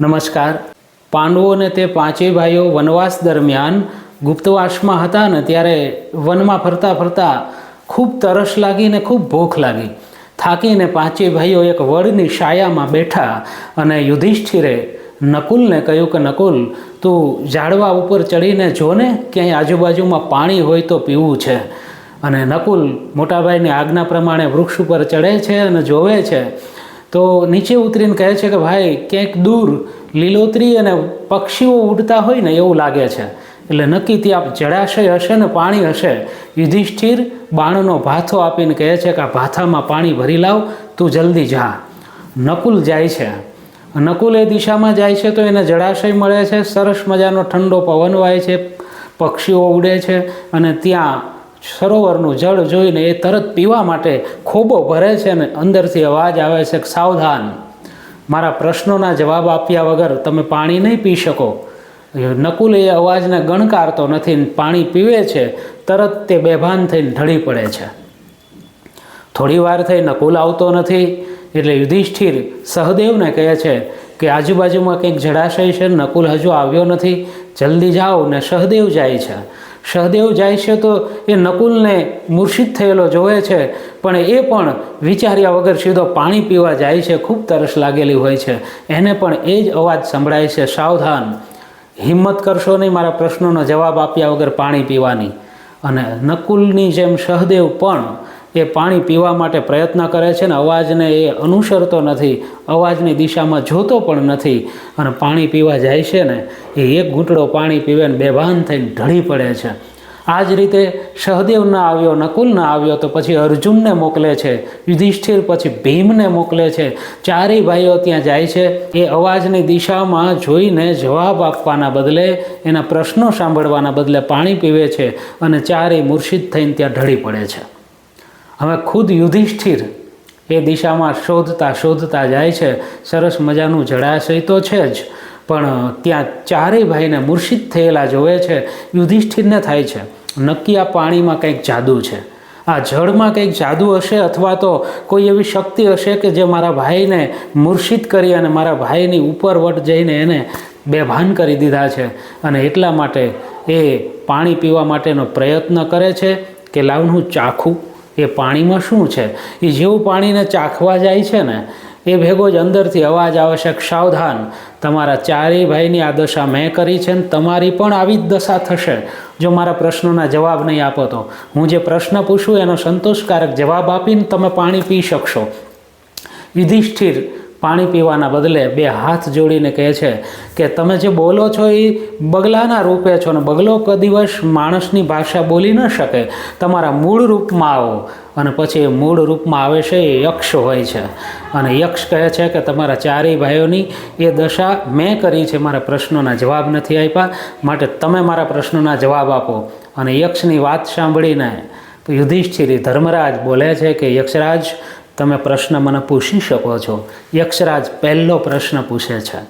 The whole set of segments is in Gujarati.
નમસ્કાર. પાંડવોને તે પાંચેય ભાઈઓ વનવાસ દરમિયાન ગુપ્તવાસમાં હતા ને ત્યારે વનમાં ફરતા ફરતા ખૂબ તરસ લાગી ને ખૂબ ભૂખ લાગી. થાકીને પાંચેય ભાઈઓ એક વડની છાયામાં બેઠા અને યુધિષ્ઠિરે નકુલને કહ્યું કે, નકુલ, તું ઝાડવા ઉપર ચડીને જોને ક્યાંય આજુબાજુમાં પાણી હોય તો પીવું છે. અને નકુલ મોટાભાઈની આજ્ઞા પ્રમાણે વૃક્ષ ઉપર ચડે છે અને જોવે છે તો નીચે ઉતરીને કહે છે કે, ભાઈ, ક્યાંક દૂર લીલોતરી અને પક્ષીઓ ઉડતા હોય ને એવું લાગે છે. એટલે નક્કી ત્યાં જળાશય હશે ને પાણી હશે. યુધિષ્ઠિર બાણનો ભાથો આપીને કહે છે કે, આ ભાથામાં પાણી ભરી લાવ, તું જલ્દી જા. નકુલ જાય છે. નકુલ એ દિશામાં જાય છે તો એને જળાશય મળે છે. સરસ મજાનો ઠંડો પવન વાય છે. પક્ષીઓ ઉડે છે અને ત્યાં સરોવરનું જળ જોઈને એ તરત પીવા માટે ખોબો ભરે છે અને અંદરથી અવાજ આવે છે સાવધાન. મારા પ્રશ્નોના જવાબ આપ્યા વગર તમે પાણી નહીં પી શકો. નકુલ એ અવાજને ગણકારતો નથી પાણી પીવે છે, તરત તે બેભાન થઈને ઢળી પડે છે. થોડી વાર થઈ નકુલ આવતો નથી, એટલે યુધિષ્ઠિર સહદેવને કહે છે કે, આજુબાજુમાં કંઈક જળાશય છે નકુલ હજુ આવ્યો નથી, જલ્દી જાઓ ને સહદેવ જાય છે. સહદેવ જાય છે તો એ નકુલને મૂર્છિત થયેલો જોવે છે, પણ એ પણ વિચાર્યા વગર સીધો પાણી પીવા જાય છે, ખૂબ તરસ લાગેલી હોય છે. એને પણ એ જ અવાજ સંભળાય છે, સાવધાન, હિંમત કરશો નહીં મારા પ્રશ્નોનો જવાબ આપ્યા વગર પાણી પીવાની. અને નકુલની જેમ સહદેવ પણ એ પાણી પીવા માટે પ્રયત્ન કરે છે ને અવાજને એ અનુસરતો નથી, અવાજની દિશામાં જોતો પણ નથી. અને પાણી પીવા જાય છે ને, એ એક ઘૂંટડો પાણી પીવે ને બેભાન થઈને ઢળી પડે છે. આ જ રીતે સહદેવ ના આવ્યો નકુલ ના આવ્યો તો પછી અર્જુનને મોકલે છે, યુધિષ્ઠિર પછી ભીમને મોકલે છે. ચારેય ભાઈઓ ત્યાં જાય છે, એ અવાજની દિશામાં જોઈને જવાબ આપવાના બદલે, એના પ્રશ્નો સાંભળવાના બદલે પાણી પીવે છે અને ચારેય મૂર્છિત થઈને ત્યાં ઢળી પડે છે. હવે ખુદ યુધિષ્ઠિર એ દિશામાં શોધતા શોધતા જાય છે. સરસ મજાનું જળાશય તો છે જ, પણ ત્યાં ચારેય ભાઈને મૂર્છિત થયેલા જોવે છે. યુધિષ્ઠિરને થાય છે. નક્કી આ પાણીમાં કંઈક જાદુ છે. આ જળમાં કંઈક જાદુ હશે અથવા તો કોઈ એવી શક્તિ હશે કે જે મારા ભાઈને મૂર્છિત કરી અને મારા ભાઈની ઉપરવટ જઈને એને બેભાન કરી દીધા છે અને એટલા માટે એ પાણી પીવા માટેનો પ્રયત્ન કરે છે કે લાવનું ચાખું એ પાણીમાં શું છે? એ જેવું પાણીને ચાખવા જાય છે ને, એ ભેગો જ અંદરથી અવાજ આવશ્યક સાવધાન, તમારા ચારેય ભાઈની આ દશા મેં કરી છે ને તમારી પણ આવી જ દશા થશે. જો મારા પ્રશ્નોના જવાબ નહીં આપો તો. હું જે પ્રશ્ન પૂછું એનો સંતોષકારક જવાબ આપીને તમે પાણી પી શકશો. યુધિષ્ઠિર પાણી પીવાના બદલે બે હાથ જોડીને કહે છે કે તમે જે બોલો છો એ બગલાના રૂપે છો ને બગલો ક માણસની ભાષા બોલી ન શકે. તમારા મૂળ રૂપમાં આવો. અને પછી એ મૂળ રૂપમાં આવે છે એ યક્ષ હોય છે. અને યક્ષ કહે છે કે તમારા ચારેય ભાઈઓની એ દશા મેં કરી છે, મારા પ્રશ્નોના જવાબ નથી આપ્યા. માટે તમે મારા પ્રશ્નોના જવાબ આપો. અને યક્ષની વાત સાંભળીને યુધિષ્ઠિરી ધર્મરાજ બોલે છે કે યક્ષરાજ તમે પ્રશ્ન મને પૂછી શકો છો. યક્ષરાજ પહેલો પ્રશ્ન પૂછે છે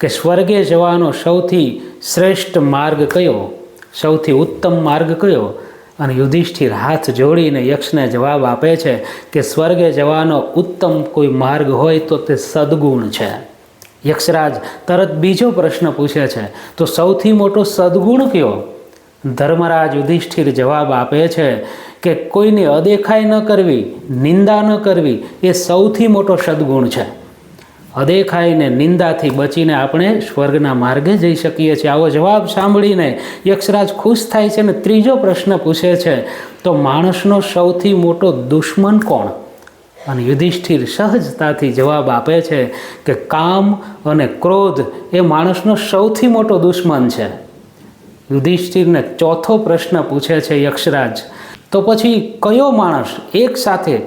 કે સ્વર્ગે જવાનો સૌથી શ્રેષ્ઠ માર્ગ કયો? સૌથી ઉત્તમ માર્ગ કયો? અને યુધિષ્ઠિર હાથ જોડીને યક્ષને જવાબ આપે છે કે સ્વર્ગે જવાનો ઉત્તમ કોઈ માર્ગ હોય તો તે સદગુણ છે. યક્ષરાજ તરત બીજો પ્રશ્ન પૂછે છે, તો સૌથી મોટો સદગુણ કયો? ધર્મરાજ યુધિષ્ઠિર જવાબ આપે છે કે કોઈની અદેખાઈ ન કરવી, નિંદા ન કરવી, એ સૌથી મોટો સદગુણ છે. અદેખાઈને, નિંદાથી બચીને આપણે સ્વર્ગના માર્ગે જઈ શકીએ છીએ. આવો જવાબ સાંભળીને યક્ષરાજ ખુશ થાય છે અને ત્રીજો પ્રશ્ન પૂછે છે, તો માણસનો સૌથી મોટો દુશ્મન કોણ? અને યુધિષ્ઠિર સહજતાથી જવાબ આપે છે કે કામ અને ક્રોધ એ માણસનો સૌથી મોટો દુશ્મન છે. યુધિષ્ઠિરને ચોથો પ્રશ્ન પૂછે છે યક્ષરાજ તો પછી કયો માણસ એક સાથે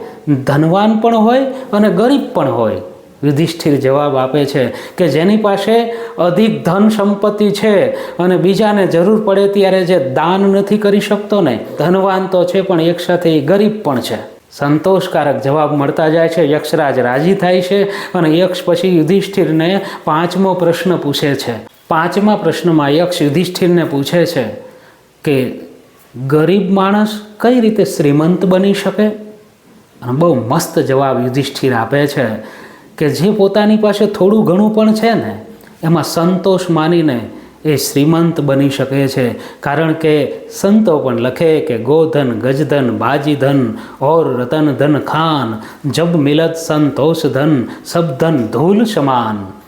ધનવાન પણ હોય અને ગરીબ પણ હોય? યુધિષ્ઠિર જવાબ આપે છે કે જેની પાસે અધિક ધન સંપત્તિ છે અને બીજાને જરૂર પડે ત્યારે જે દાન નથી કરી શકતો ને, ધનવાન તો છે પણ એક સાથે એ ગરીબ પણ છે. સંતોષકારક જવાબ મળતા જાય છે, યક્ષરાજ રાજી થાય છે અને યક્ષ પછી યુધિષ્ઠિરને પાંચમો પ્રશ્ન પૂછે છે. પાંચમા પ્રશ્નમાં યક્ષ યુધિષ્ઠિરને પૂછે છે કે ગરીબ માણસ કઈ રીતે શ્રીમંત બની શકે? અને બહુ મસ્ત જવાબ યુધિષ્ઠિર આપે છે કે જે પોતાની પાસે થોડું ઘણું પણ છે ને, એમાં સંતોષ માનીને એ શ્રીમંત બની શકે છે. કારણ કે સંતો પણ લખે કે ગોધન, ગજધન, બાજીધન, ઓર રતન ધન ખાન, જબ મિલત સંતોષ ધન સબ ધન ધૂલ સમાન.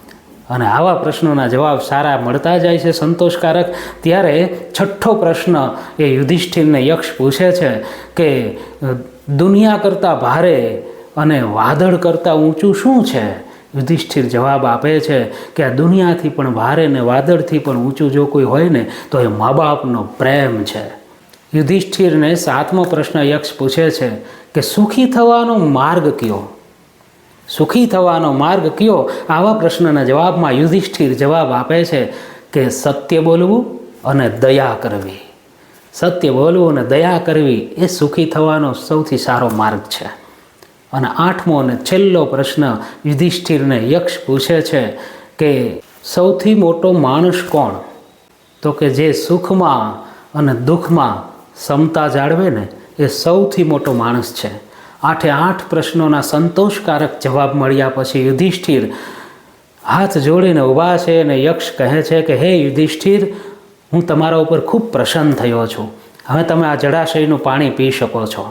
અને આવા પ્રશ્નોના જવાબ સારા મળતા જાય છે, સંતોષકારક. ત્યારે છઠ્ઠો પ્રશ્ન એ યુધિષ્ઠિરને યક્ષ પૂછે છે કે દુનિયા કરતાં ભારે અને વાદળ કરતાં ઊંચું શું છે? યુધિષ્ઠિર જવાબ આપે છે કે, આ દુનિયાથી પણ ભારે ને વાદળથી પણ ઊંચું જો કોઈ હોય ને, તો એ મા બાપનો પ્રેમ છે. યુધિષ્ઠિરને સાતમો પ્રશ્ન યક્ષ પૂછે છે કે, સુખી થવાનો માર્ગ કયો? સુખી થવાનો માર્ગ કયો? આવા પ્રશ્નના જવાબમાં યુધિષ્ઠિર જવાબ આપે છે કે સત્ય બોલવું અને દયા કરવી. સત્ય બોલવું અને દયા કરવી એ સુખી થવાનો સૌથી સારો માર્ગ છે. અને આઠમો અને છેલ્લો પ્રશ્ન યુધિષ્ઠિરને યક્ષ પૂછે છે કે સૌથી મોટો માણસ કોણ? તો કે જે સુખમાં અને દુઃખમાં સમતા જાળવે ને એ સૌથી મોટો માણસ છે. આઠે આઠ પ્રશ્નોના સંતોષકારક જવાબ મળ્યા પછી યુધિષ્ઠિર હાથ જોડીને ઊભા છે અને યક્ષ કહે છે કે, હે યુધિષ્ઠિર, હું તમારા ઉપર ખૂબ પ્રસન્ન થયો છું. હવે તમે આ જળાશયનું પાણી પી શકો છો.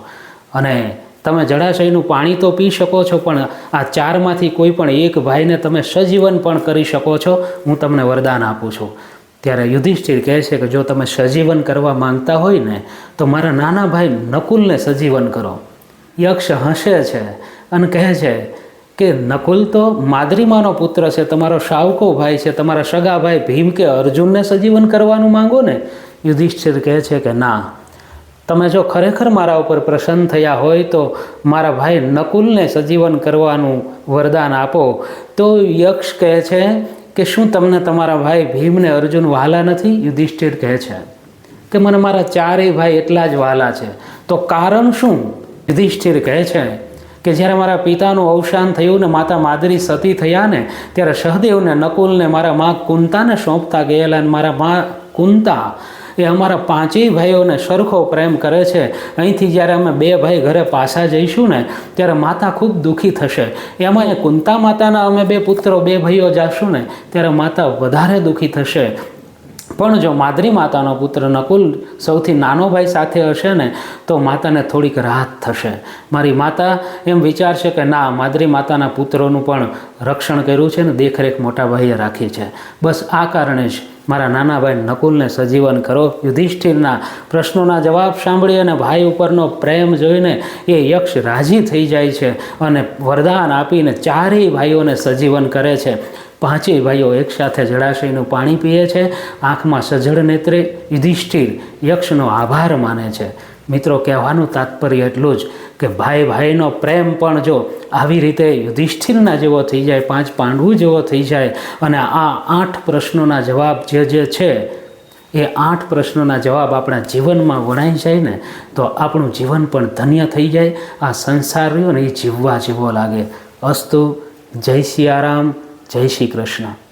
અને તમે જળાશયનું પાણી તો પી શકો છો, પણ આ ચારમાંથી કોઈ પણ એક ભાઈને તમે સજીવન પણ કરી શકો છો. હું તમને વરદાન આપું છું. ત્યારે યુધિષ્ઠિર કહે છે કે, જો તમે સજીવન કરવા માંગતા હોય ને, તો મારા નાના ભાઈ નકુલને સજીવન કરો. યક્ષ હસે છે અને કહે છે કે નકુલ તો માદ્રીમાનો પુત્ર છે, તમારો શાવકો ભાઈ છે, તમારા સગા ભાઈ ભીમ કે અર્જુનને સજીવન કરવાનું માંગો ને? યુધિષ્ઠિર કહે છે કે ના. તમે જો ખરેખર મારા ઉપર પ્રસન્ન થયા હોય તો મારા ભાઈ નકુલને સજીવન કરવાનું વરદાન આપો. તો યક્ષ કહે છે કે શું તમને તમારા ભાઈ ભીમને અર્જુન વહાલા નથી? યુધિષ્ઠિર કહે છે કે મને મારા ચારેય ભાઈ એટલા જ વહાલા છે. તો કારણ શું? યુધિષ્ઠિર કહે છે કે જ્યારે મારા પિતાનું અવસાન થયું ને માતા માદરી સતી થયા ને, ત્યારે સહદેવને, નકુલને, મારા મા કુંતાને સોંપતા ગયેલા અને મારા મા કુંતા એ અમારા પાંચેય ભાઈઓને સરખો પ્રેમ કરે છે. અહીંથી જ્યારે અમે બે ભાઈ ઘરે પાછા જઈશું ને, ત્યારે માતા ખૂબ દુઃખી થશે. એમાં એ કુંતા માતાના અમે બે પુત્રો, બે ભાઈઓ જાશું ને, ત્યારે માતા વધારે દુઃખી થશે. પણ જો માદ્રી માતાનો પુત્ર નકુલ સૌથી નાનો ભાઈ સાથે હશે ને, તો માતાને થોડીક રાહત થશે. મારી માતા એમ વિચારશે કે ના માદ્રી માતાના પુત્રોનું પણ રક્ષણ કર્યું છે ને, દેખરેખ મોટા ભાઈએ રાખી છે. બસ આ કારણે જ મારા નાના ભાઈ નકુલને સજીવન કરો. યુધિષ્ઠિરના પ્રશ્નોના જવાબ સાંભળી અને ભાઈ ઉપરનો પ્રેમ જોઈને એ યક્ષ રાજી થઈ જાય છે અને વરદાન આપીને ચારેય ભાઈઓને સજીવન કરે છે. પાંચેય ભાઈઓ એકસાથે જળાશયનું પાણી પીએ છે. આંખમાં સજળ નેત્રે યુધિષ્ઠિર યક્ષનો આભાર માને છે. મિત્રો, કહેવાનું તાત્પર્ય એટલું જ કે ભાઈ ભાઈનો પ્રેમ પણ જો આવી રીતે યુધિષ્ઠિરના જેવો થઈ જાય, પાંચ પાંડવું જેવો થઈ જાય અને આ આઠ પ્રશ્નોના જવાબ જે જે છે, એ આઠ પ્રશ્નોના જવાબ આપણા જીવનમાં વણાઈ જાય ને, તો આપણું જીવન પણ ધન્ય થઈ જાય, આ સંસાર રહ્યો ને એ જીવવા જેવો લાગે. અસ્તુ, જય સિયારામ જય શ્રી કૃષ્ણ.